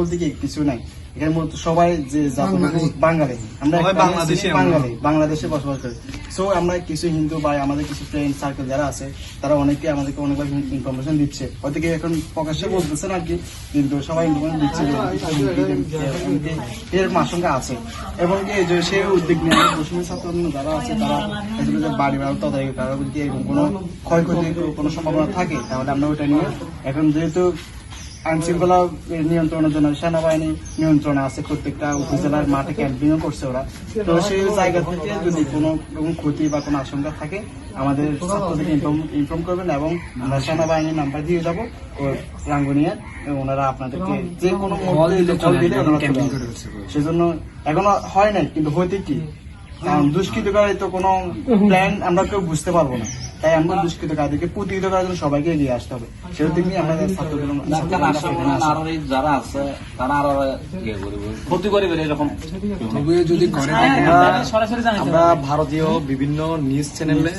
বলতে কি কিছু নাই। এখানে মূলত সবাই যে বাঙালি। আমরা বাংলাদেশী। বাঙালি বাংলাদেশে বসবাস করি। সো আমরা কিছু হিন্দু ভাই আমাদের কিছু ফ্রেন্ড সার্কেল যারা আছে তারা অনেকে আমাদেরকে ইনফরমেশন দিচ্ছে। হয়তো কি এখন প্রকাশ্যে বলতেছে না কি কিন্তু সবাই ইনফরমেশন দিচ্ছে এরকম আশঙ্কা আছে। এবং কি যে সে উদ্যোগ নিয়ে আমাদের পশ্চিমী ছাত্র যারা আছে তারা এগুলো বাড়ি বাড়ি তদারকি তারা যদি এরকম কোনো ক্ষয়ক্ষতির কোনো সম্ভাবনা থাকে তাহলে আমরা ওটা নিয়ে এখন যেহেতু আইন শৃঙ্খলা নিয়ন্ত্রণের জন্য সেনাবাহিনী নিয়ন্ত্রণে আছে প্রত্যেকটা উপজেলার মাঠে ক্যাম্পিংও করছে ওরা। তো সেই জায়গা থেকে যদি কোনো রকম ক্ষতি বা কোনো আশঙ্কা থাকে আমাদের ছাত্রদেরকে ইনফর্ম ইনফর্ম করবেন এবং আমরা সেনাবাহিনীর নাম্বার দিয়ে যাব রাঙ্গুনিয়ার এবং ওনারা আপনাদেরকে যে কোনো। সেজন্য এখনও হয় নাই কিন্তু হইতে কি? দুষ্কৃতকারী তো কোনো প্ল্যান আমরা কেউ বুঝতে পারব না। তাই আমরা দুষ্কৃতকারীদেরকে প্রতিহিত করার জন্য সবাইকে এগিয়ে আসতে হবে। সেটা থেকে আমাদের যারা আছে তারা আরও ইয়ে ক্ষতি করবে এরকম। যদি করে হ্যাঁ, আমরা সরাসরি জানাইতে আমরা ভারতীয় বিভিন্ন নিউজ চ্যানেলে